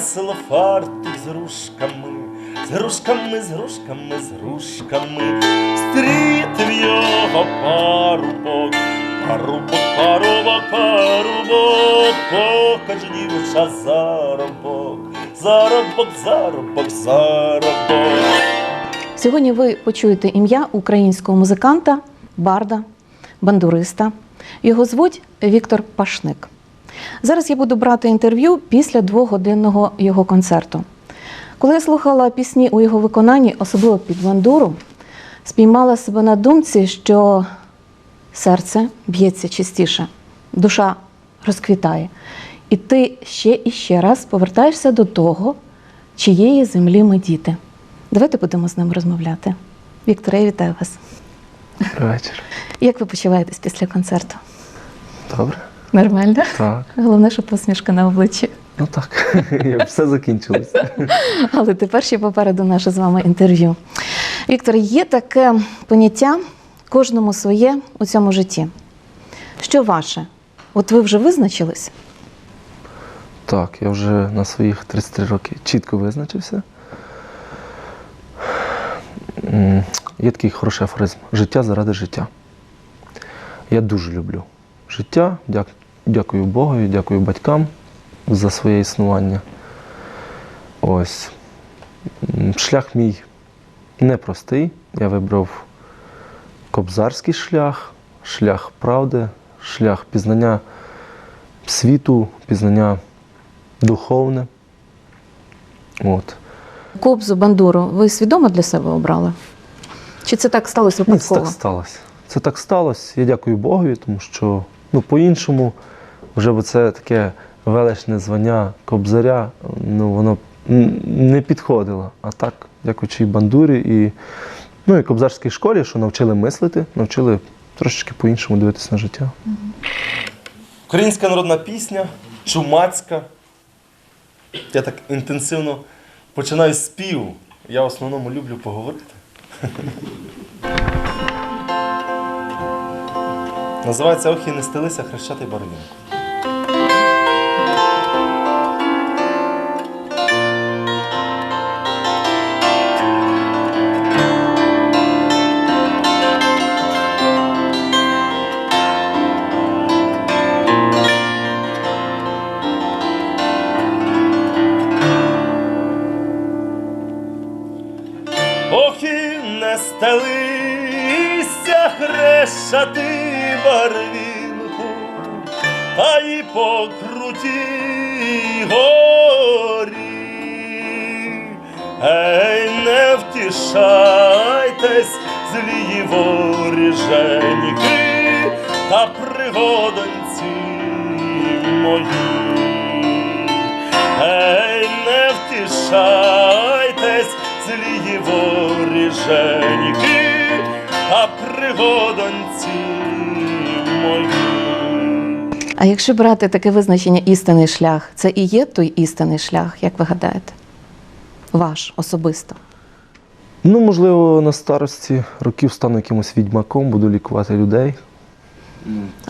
лучками, несело з грушками, з грушками, з грушками, з грушками, стрітив його парубок, парубок, парубок, парубок, покаж дівча заробок, заробок, заробок, заробок. Сьогодні ви почуєте ім'я українського музиканта, барда, бандуриста. Його звуть Віктор Пашник. Зараз я буду брати інтерв'ю після двогодинного його концерту. Коли я слухала пісні у його виконанні, особливо під бандуру, спіймала себе на думці, що серце б'ється частіше, душа розквітає. І ти ще і ще раз повертаєшся до того, чиєї землі ми діти. Давайте будемо з ним розмовляти. Вікторе, я вітаю вас. Добрий вечір. Як ви почуваєтесь після концерту? Добре? Нормально? Так. Головне, що посмішка на обличчі. Ну так. Все закінчилося. Але тепер ще попереду наше з вами інтерв'ю. Віктор, є таке поняття кожному своє у цьому житті. Що ваше? От ви вже визначились? Так, я вже на своїх 33 роки чітко визначився. Є такий хороший афоризм. Життя заради життя. Я дуже люблю життя. Дяк- Дякую Богу, дякую батькам за своє існування. Ось. Шлях мій непростий. Я вибрав кобзарський шлях, шлях правди, шлях пізнання світу, пізнання духовне. От. Кобзу, бандуру, ви свідомо для себе обрали? Чи це так сталося Ні, це так сталося. Це так сталося. Я дякую Богові, тому що ну, по-іншому вже б це таке величне звання кобзаря, ну, воно не підходило. А так, дякуючи і бандурі, і, ну, і кобзарській школі, що навчили мислити, навчили трошечки по-іншому дивитися на життя. Українська народна пісня, чумацька. Я так інтенсивно починаю спів. Я в основному люблю поговорити. Називається Ох і не стелися хрещатий барвінок. Хрещати барвінку, А якщо брати таке визначення істинний шлях, це і є той істинний шлях, як ви гадаєте? Ваш особисто. Ну, можливо, на старості років стану якимось відьмаком, буду лікувати людей.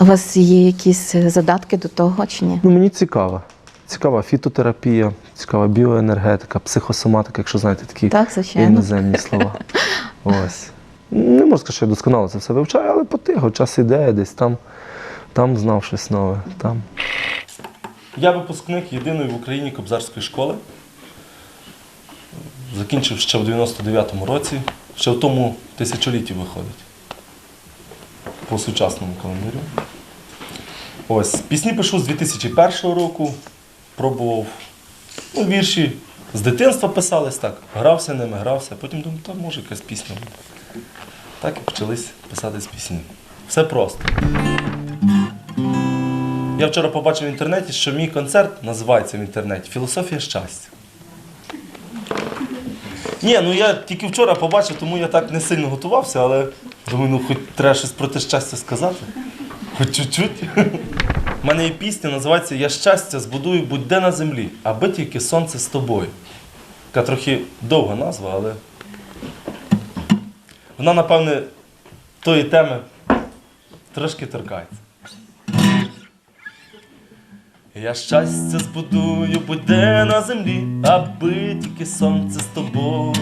У вас є якісь задатки до того чи ні? Ну, мені цікаво. Цікава фітотерапія, цікава біоенергетика, психосоматика, якщо знаєте такі Так, іноземні слова. Ось. Не можу сказати, що я досконало це все вивчаю, але потихо, час іде, десь там, там знав щось нове. Там. Я випускник єдиної в Україні кобзарської школи. Закінчив ще в 99-му році, ще в тому тисячолітті виходить. По сучасному календарю. Ось, пісні пишу з 2001 року. Пробував ну, вірші з дитинства писались так. Грався ними, грався. Потім думав, та може якась пісня буде. Так і почались писати з пісні. Все просто. Я вчора побачив в інтернеті, що мій концерт називається в інтернеті Філософія щастя. Ні, ну я тільки вчора побачив, тому я так не сильно готувався, але думаю, ну хоч треба щось про те щастя сказати. Хоч чуть-чуть. У мене є пісня, називається Я щастя збудую будь-де на землі, аби тільки сонце з тобою. Така трохи довга назва, але вона, напевне, тої теми трошки торкається. Я щастя збудую, буде на землі, аби тільки сонце з тобою.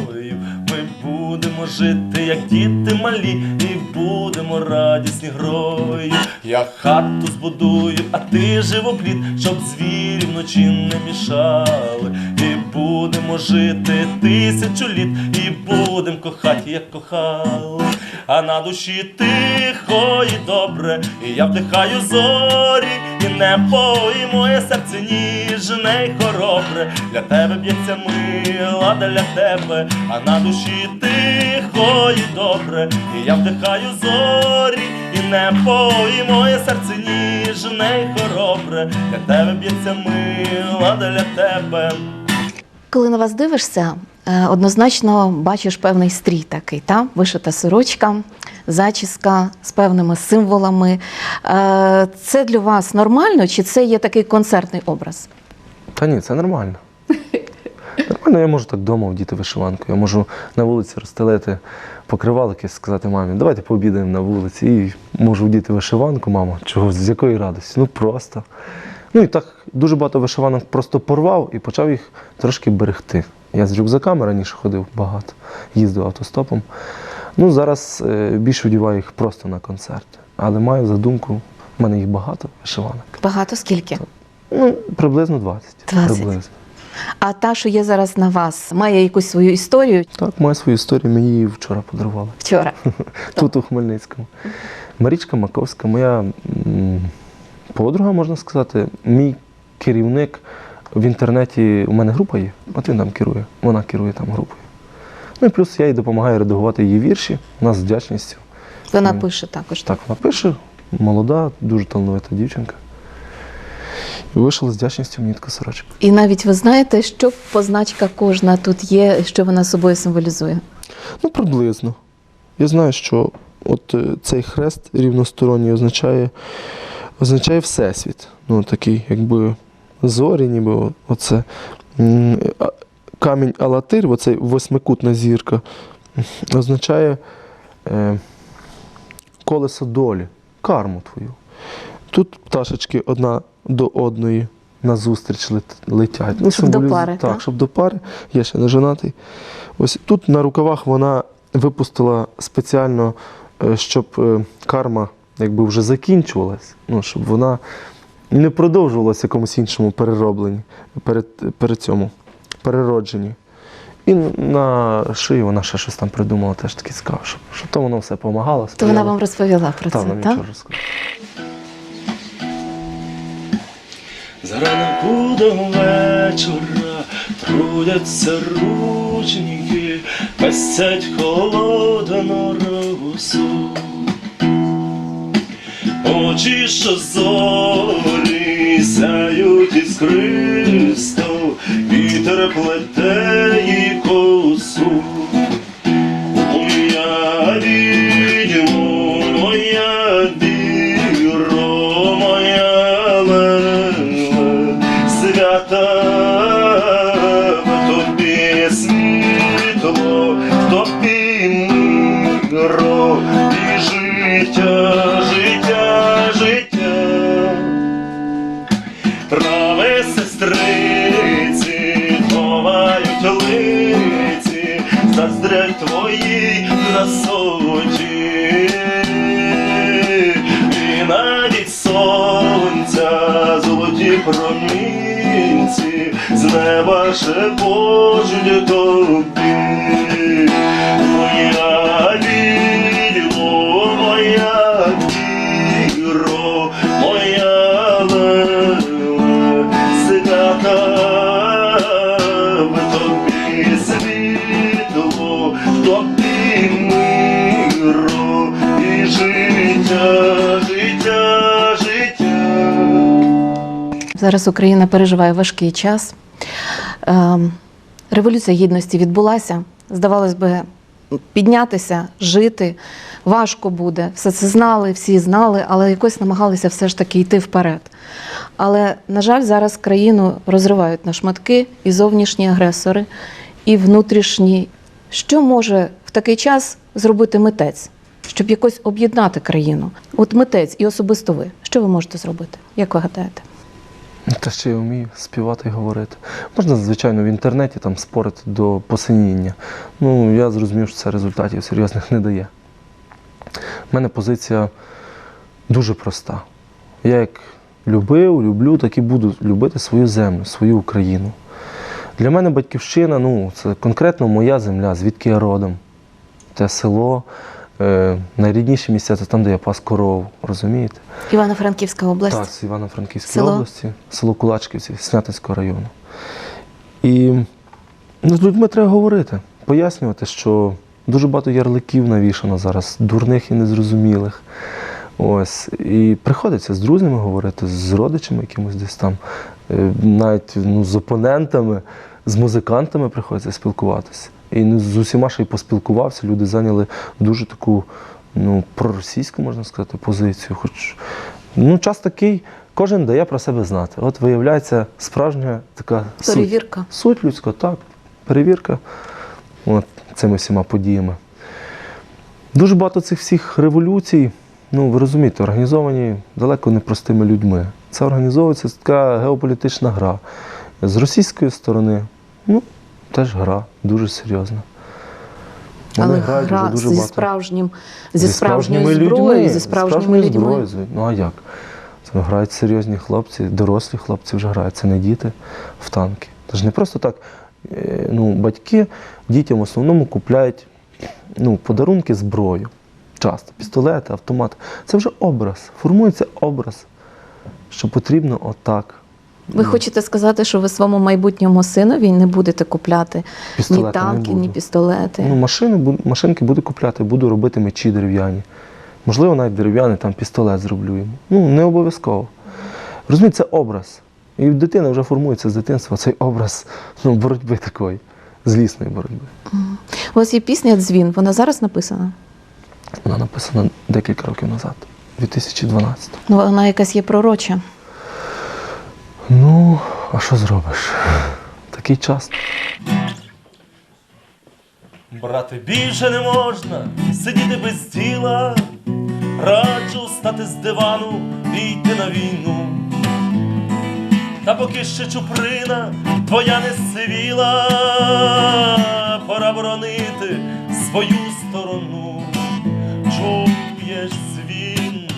Будемо жити, як діти малі, і будемо радісні грою. Я хату збудую, а ти живоплід, щоб звірі вночі не мішали. І будемо жити тисячу літ, і будем кохати, як кохали. А на душі тихо і добре, і я вдихаю зорі, і небо, і моє серце ніжне й хоробре. Для тебе б'ється мила, для тебе, а на душі тихо і добре, і я вдихаю зорі, і небо, і моє серце ніжне й хоробре. Для тебе б'ється мила, для тебе. Коли на вас дивишся, е, однозначно бачиш певний стрій такий, та? вишита сорочка, зачіска з певними символами. Е, Це для вас нормально чи це є такий концертний образ? Та ні, це нормально. Нормально, я можу так вдома вдіти вишиванку. Я можу на вулиці розстелити покривалики і сказати мамі, давайте пообідаємо на вулиці. І можу вдіти вишиванку, мама, чого, з якої радості? Ну просто. Ну і так дуже багато вишиванок просто порвав і почав їх трошки берегти. Я з рюкзаками раніше ходив багато, їздив автостопом. Ну, зараз е, більше вдіваю їх просто на концерти. Але маю задумку, в мене їх багато вишиванок. Багато скільки? Ну, приблизно 20. 20. Приблизно. А та, що є зараз на вас, має якусь свою історію Так, маю свою історію, мені її вчора подарували. вчора. Тут у Хмельницькому. Марічка Маковська, моя подруга, можна сказати, мій керівник в інтернеті. У мене група є, от він там керує. Вона керує там групою. Ну і плюс я їй допомагаю редагувати її вірші. Вона з вдячністю. Вона Ну, пише також. Так, вона пише, молода, дуже талановита дівчинка. І вийшла з вдячністю мені така сорочка. І навіть ви знаєте, що позначка кожна тут є, що вона собою символізує. Ну, приблизно. Я знаю, що от е, цей хрест рівносторонній означає, означає Всесвіт. Ну, такий, якби зорі, ніби оце. Камінь Алатир, оцей восьмикутна зірка, означає е, колесо долі, карму твою. Тут пташечки одна до одної назустріч лет- летять. Ну, Щоб до пари, Так, так? щоб до пари. Я ще не женатий. Ось тут на рукавах вона випустила спеціально, е, щоб е, карма якби вже закінчувалась, ну, щоб вона не продовжувалася якомусь іншому переробленні, перед, перед цьому переродженні. І на шиї вона ще щось там придумала, теж таки цікаво, щоб, щоб то воно все допомагало. То вона вам розповіла про Так, це, вона так? нічого розказала. Зранку до вечора трудяться ручники, пасять холодно росу. Очі, що зорі сяють іскристо, вітер плете промінці з неба шепочуть тобі. Зараз Україна переживає важкий час. Ем, Революція гідності відбулася. Здавалось би, піднятися, жити важко буде. Все це знали, всі знали, але якось намагалися все ж таки йти вперед. Але, на жаль, зараз країну розривають на шматки і зовнішні агресори, і внутрішні. Що може в такий час зробити митець, щоб якось об'єднати країну? От митець і особисто ви, що ви можете зробити? Як ви гадаєте? Та ще я вмію співати і говорити. Можна, звичайно, в інтернеті там спорити до посиніння. Ну, я зрозумів, що це результатів серйозних не дає. У мене позиція дуже проста. Я як любив, люблю, так і буду любити свою землю, свою Україну. Для мене батьківщина ну, це конкретно моя земля, звідки я родом. Те село, найрідніші місця це там, де я пас коров, розумієте? Івано-Франківська область. Так, з Івано-Франківської області, село Кулачківці, Снятинського району. І ну, з людьми треба говорити, пояснювати, що дуже багато ярликів навішано зараз, дурних і незрозумілих. Ось. І приходиться з друзями говорити, з родичами якимось десь там, е, навіть ну, з опонентами, з музикантами приходиться спілкуватися. І з усіма ще й поспілкувався, люди зайняли дуже таку ну, проросійську, можна сказати, позицію. Хоч ну, час такий, кожен дає про себе знати. От виявляється справжня така суть. Перевірка. Суть людська, так, перевірка от, цими всіма подіями. Дуже багато цих всіх революцій, ну ви розумієте, організовані далеко не простими людьми. Це організовується така геополітична гра. З російської сторони, ну, теж гра, дуже серйозна. Вони Але грають вже дуже зі багато. справжнім, зі, справжньою зброєю, людьми, зі справжніми людьми. зброєю. Ну а як? Це грають серйозні хлопці, дорослі хлопці вже грають, це не діти в танки. Це ж не просто так. е, Ну, батьки дітям в основному купляють ну, подарунки зброю. Часто пістолети, автомати. Це вже образ. Формується образ, що потрібно отак. Ви хочете сказати, що ви своєму майбутньому синові не будете купляти ні Пістолети не танки, буду. ні пістолети. Ну, машини, машинки буду купляти, буду робити мечі дерев'яні. Можливо, навіть дерев'яний там пістолет зроблю йому. Ну, не обов'язково. Розумієте, це образ. І в дитини вже формується з дитинства цей образ ну, боротьби такої, злісної боротьби. У вас є пісня Дзвін, вона зараз написана? Вона написана декілька років назад, 2012. Ну, вона якась є пророча. Ну, а що зробиш? Такий час. Брати більше не можна сидіти без діла. Раджу встати з дивану і йти на війну. Та поки ще чуприна твоя не сивіла, пора боронити свою сторону. Чуєш дзвін,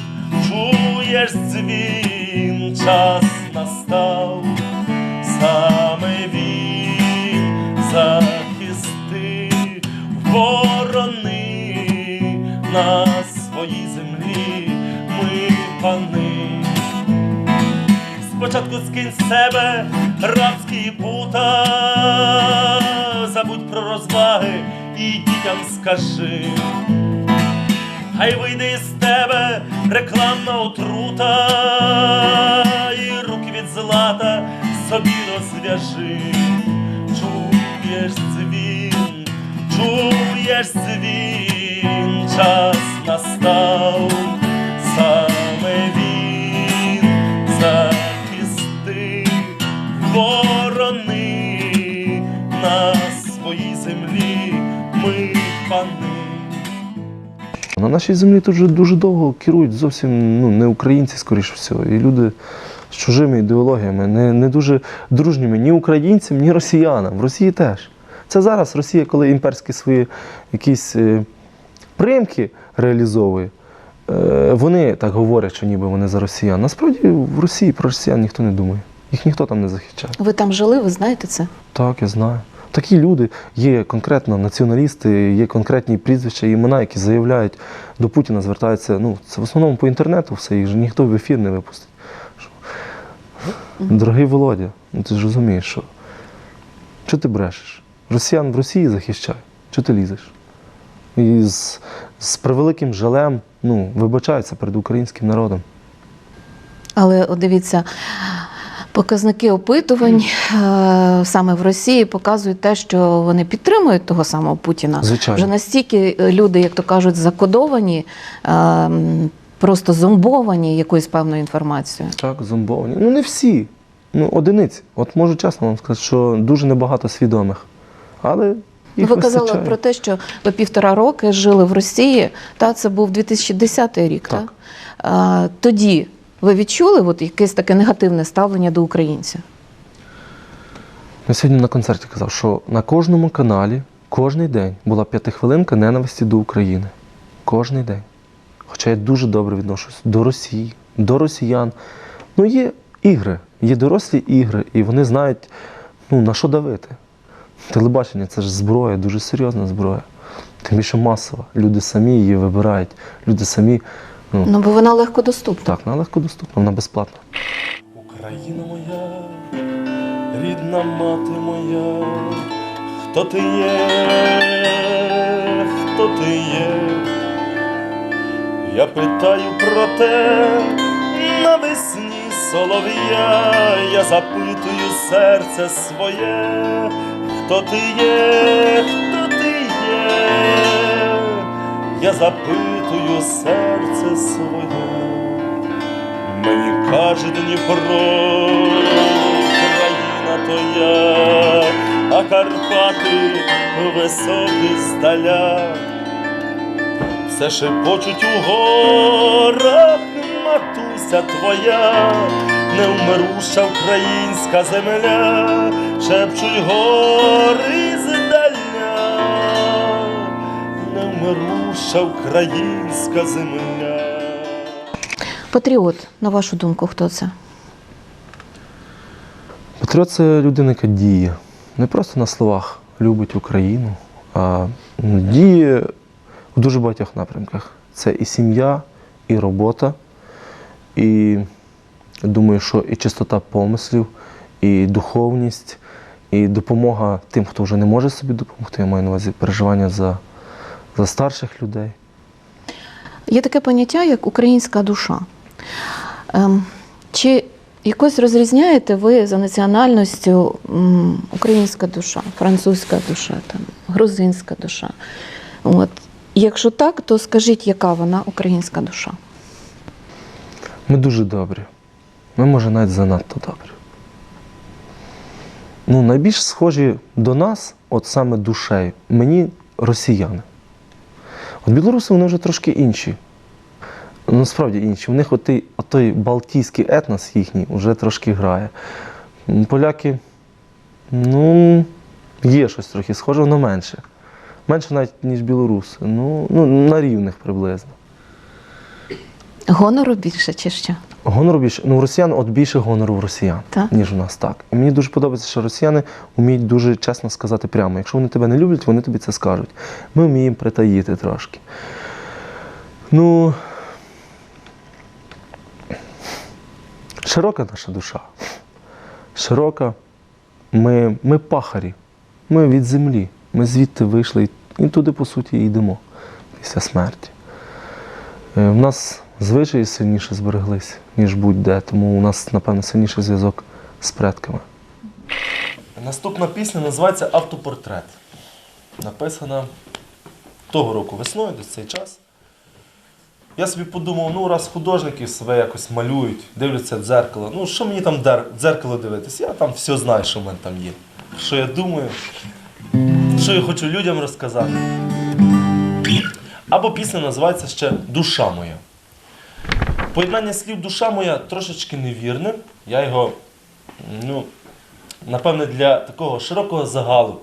чуєш дзвін, час настав, саме він захисти, ворони на своїй землі, ми пани. Спочатку скинь з себе рабські пута, забудь про розваги і дітям скажи. Хай вийде із тебе рекламна отрута, злата собі розв'яжи. Чуєш дзвін, чуєш дзвін, час настав, саме він захисти, ворони на своїй землі, ми пани. На нашій землі тут вже дуже довго керують зовсім ну, не українці, скоріше всього, і люди з чужими ідеологіями, не, не дуже дружніми ні українцям, ні росіянам. В Росії теж. Це зараз Росія, коли імперські свої якісь е, примки реалізовує, е, вони так говорять, що ніби вони за росіян. Насправді в Росії про росіян ніхто не думає. Їх ніхто там не захищає. Ви там жили, ви знаєте це? Так, я знаю. Такі люди, є конкретно націоналісти, є конкретні прізвища імена, які заявляють, до Путіна звертаються. Ну, це в основному по інтернету все, їх же ніхто в ефір не випустить. Дорогий Володя, ну ти ж розумієш, що. Що ти брешеш? Росіян в Росії захищай. Чого ти лізеш? І з, з превеликим жалем ну, вибачаються перед українським народом. Але от дивіться, показники опитувань е, саме в Росії показують те, що вони підтримують того самого Путіна. Звичайно. Вже настільки е, люди, як то кажуть, закодовані, е, просто зомбовані якоюсь певною інформацією. Так, зомбовані. Ну не всі. Ну, одиниці. От можу чесно вам сказати, що дуже небагато свідомих. Але Ну, їх ви казали вистачає. про те, що ви півтора роки жили в Росії, та це був 2010 рік. Так. Та? Е, тоді Ви відчули от якесь таке негативне ставлення до українця? Я сьогодні на концерті казав, що на кожному каналі кожний день була п'ятихвилинка ненависті до України. Кожний день. Хоча я дуже добре відношусь до Росії, до росіян. Ну, є ігри, є дорослі ігри, і вони знають, ну, на що давити. Телебачення це ж зброя, дуже серйозна зброя. Тим більше масова. Люди самі її вибирають. Люди самі, ну, Ну, бо вона легко доступна. так, вона легко доступна, вона безплатна. Україна моя, рідна мати моя, хто ти є, хто ти є? Я питаю про те навесні солов'я, я запитую серце своє, хто ти є, хто ти є? Я запитую серце своє. Мені каже Дніпро, Україна то я, а Карпати високі здаля, все шепочуть у горах, матуся твоя, невмируша українська земля, шепчуть гори здаля, невмируша українська земля. Патріот, на вашу думку, хто це? Патріот це людина, яка діє. Не просто на словах любить Україну, а діє в дуже багатьох напрямках. Це і сім'я, і робота, і думаю, що і чистота помислів, і духовність, і допомога тим, хто вже не може собі допомогти. Я маю на увазі переживання за, за старших людей. Є таке поняття, як українська душа. Ем, чи якось розрізняєте ви за національністю українська душа, французька душа, там, грузинська душа? От. Якщо так, то скажіть, яка вона українська душа? Ми дуже добрі. Ми, може, навіть занадто добрі. Ну, найбільш схожі до нас, от саме душею, мені росіяни. От білоруси вони вже трошки інші. Ну, справді інші. У них отой, отой балтійський етнос їхній вже трошки грає. Поляки, ну, є щось трохи схоже, але менше. Менше навіть, ніж білоруси. Ну, ну на рівних приблизно. Гонору більше чи що? Гонору більше. Ну, у росіян от більше гонору в росіян, Так. ніж у нас так. І мені дуже подобається, що росіяни вміють дуже чесно сказати прямо. Якщо вони тебе не люблять, вони тобі це скажуть. Ми вміємо притаїти трошки. Ну. Широка наша душа. Широка. Ми, ми пахарі. Ми від землі. Ми звідти вийшли і, туди, по суті, і йдемо після смерті. Е, В нас звичаї сильніше збереглись, ніж будь-де, тому у нас, напевно, сильніший зв'язок з предками. Наступна пісня називається Автопортрет. Написана того року весною, десь цей час. Я собі подумав, ну раз художники себе якось малюють, дивляться дзеркало. Ну, що мені там дзеркало дивитись? Я там все знаю, що в мене там є. Що я думаю, що я хочу людям розказати. Або пісня називається ще Душа моя. Поєднання слів душа моя трошечки невірне. Я його, ну, напевне, для такого широкого загалу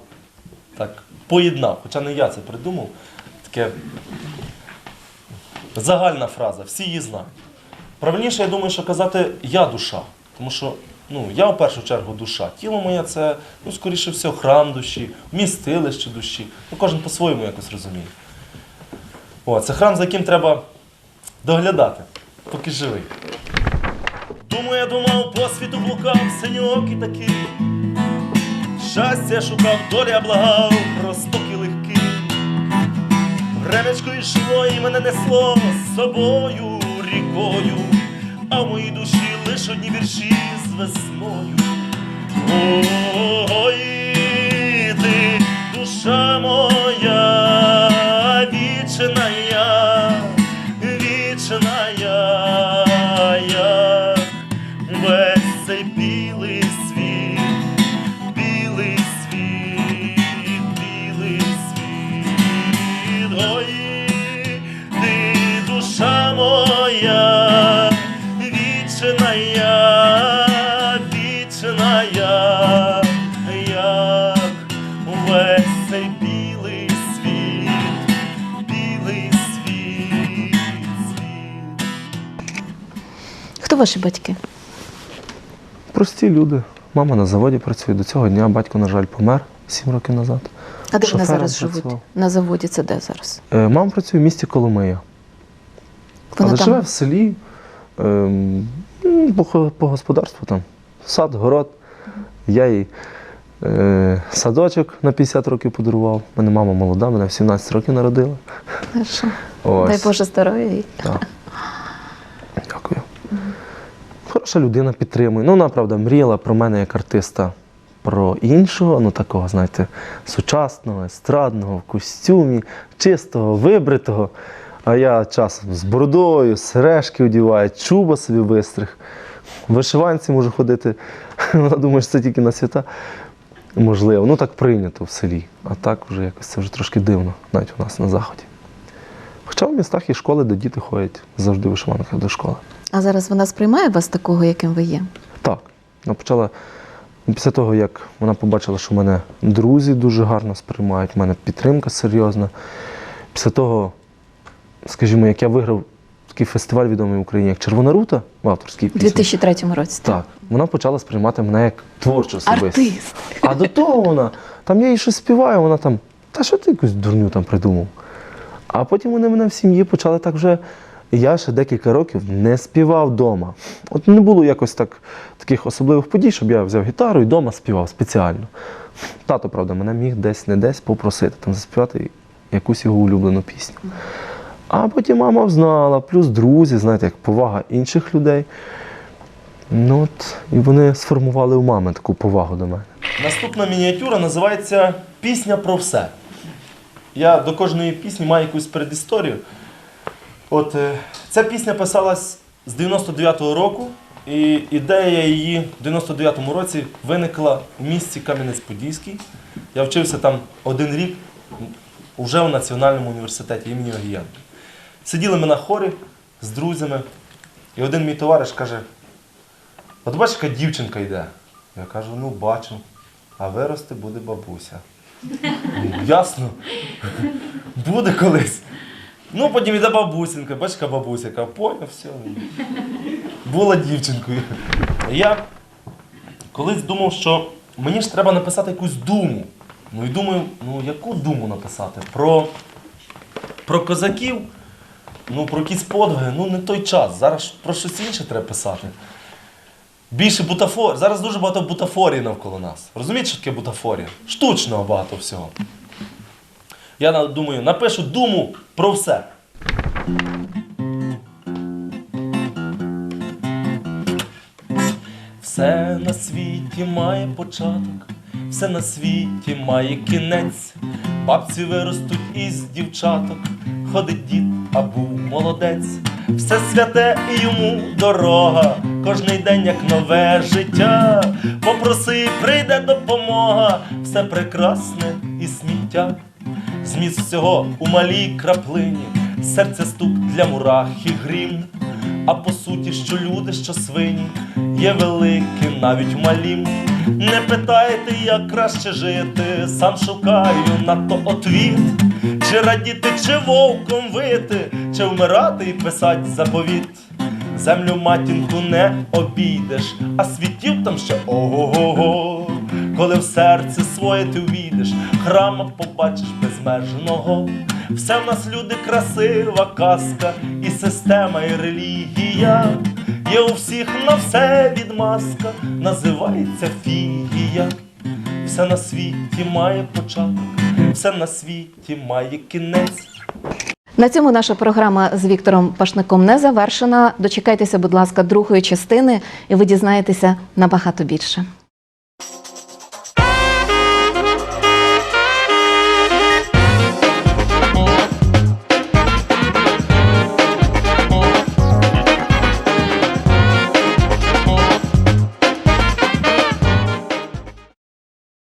так, поєднав. Хоча не я це придумав. Таке загальна фраза, всі її знають. Правильніше, я думаю, що казати я душа. Тому що ну, я в першу чергу душа. Тіло моє це, ну, скоріше всього, храм душі, вмістилище душі. Ну, кожен по-своєму якось розуміє. О, це храм, за яким треба доглядати, поки живий. Думаю, я думав, по світу блукав, синьокі такі. Щастя шукав, доля благав, просток і легкий. Времечко йшло і мене несло з собою рікою, а в моїй душі лиш одні вірші весною. Ой, ти, душа моя, цей білий світ, білий світ, світ. Хто ваші батьки? Прості люди. Мама на заводі працює до цього дня, батько, на жаль, помер 7 років назад. А де вони зараз живуть? На заводі це де зараз? Е, Мама працює в місті Коломия. Вона Але там живе в селі м, по, по господарству там. Сад, город. Я їй е, садочок на 50 років подарував. Мене мама молода, мене в 17 років народила. Хорошо. Ось. Дай Боже здоров'я. їй. Так. Дякую. Хороша людина підтримує. Ну, вона, правда, мріяла про мене як артиста, про іншого, ну такого, знаєте, сучасного, естрадного, в костюмі, чистого, вибритого. А я часом з бородою, сережки одіваю, чуба собі вистриг. В вишиванці можу ходити. Вона думає, що це тільки на свята. Можливо, ну так прийнято в селі. А так вже якось це вже трошки дивно, навіть у нас на заході. Хоча в містах є школи, де діти ходять завжди в вишиванках до школи. А зараз вона сприймає вас такого, яким ви є? Так, вона почала після того, як вона побачила, що мене друзі дуже гарно сприймають, в мене підтримка серйозна. Після того, скажімо, як я виграв такий фестиваль відомий в Україні, як Червона рута в авторській У 2003 році. Так, вона почала сприймати мене як творчу особистість. Артист. А до того вона, там я їй щось співаю, вона там, та що ти якусь дурню там придумав? А потім вони мене в сім'ї почали так вже. Я ще декілька років не співав вдома. От не було якось так, таких особливих подій, щоб я взяв гітару і вдома співав спеціально. Тато, правда, мене міг десь не десь попросити там заспівати якусь його улюблену пісню. А потім мама взнала, плюс друзі, знаєте, як повага інших людей. Ну от, і вони сформували у мами таку повагу до мене. Наступна мініатюра називається Пісня про все. Я до кожної пісні маю якусь передісторію. От е, ця пісня писалась з 99-го року, і ідея її в 99-му році виникла в місті Кам'янець-Подільський. Я вчився там один рік вже в Національному університеті імені Огієнка. Сиділи ми на хорі з друзями, і один мій товариш каже: От бачиш, яка дівчинка йде. Я кажу, ну бачу, а вирости буде бабуся. «Ну, Ясно. Буде колись. Ну, потім іде бабусінка, бачиш, яка бабуся, яка поняв, все. Була дівчинкою. Я колись думав, що мені ж треба написати якусь думу. Ну і думаю, ну яку думу написати? Про, про козаків, ну про якісь подвиги, ну не той час. Зараз про щось інше треба писати. Більше бутафор. Зараз дуже багато бутафорії навколо нас. Розумієте, що таке бутафорія? Штучного багато всього. Я думаю, напишу думу про все. Все на світі має початок, все на світі має кінець. Бабці виростуть із дівчаток, ходить дід, а був молодець. Все святе і йому дорога, кожний день як нове життя. Попроси, прийде допомога, все прекрасне і сміття. Зміст всього у малій краплині, серце стук для мурах і грім. А по суті, що люди, що свині, є великі навіть малім. Не питайте, як краще жити, сам шукаю на то отвіт. Чи радіти, чи вовком вити, чи вмирати і писать заповіт. Землю матінку не обійдеш, а світів там ще ого-го. Коли в серце своє ти увійдеш, храма побачиш безмежного. Все в нас люди красива казка, і система, і релігія. Є у всіх на все відмазка, називається фігія. Все на світі має початок, все на світі має кінець. На цьому наша програма з Віктором Пашником не завершена. Дочекайтеся, будь ласка, другої частини, і ви дізнаєтеся набагато більше.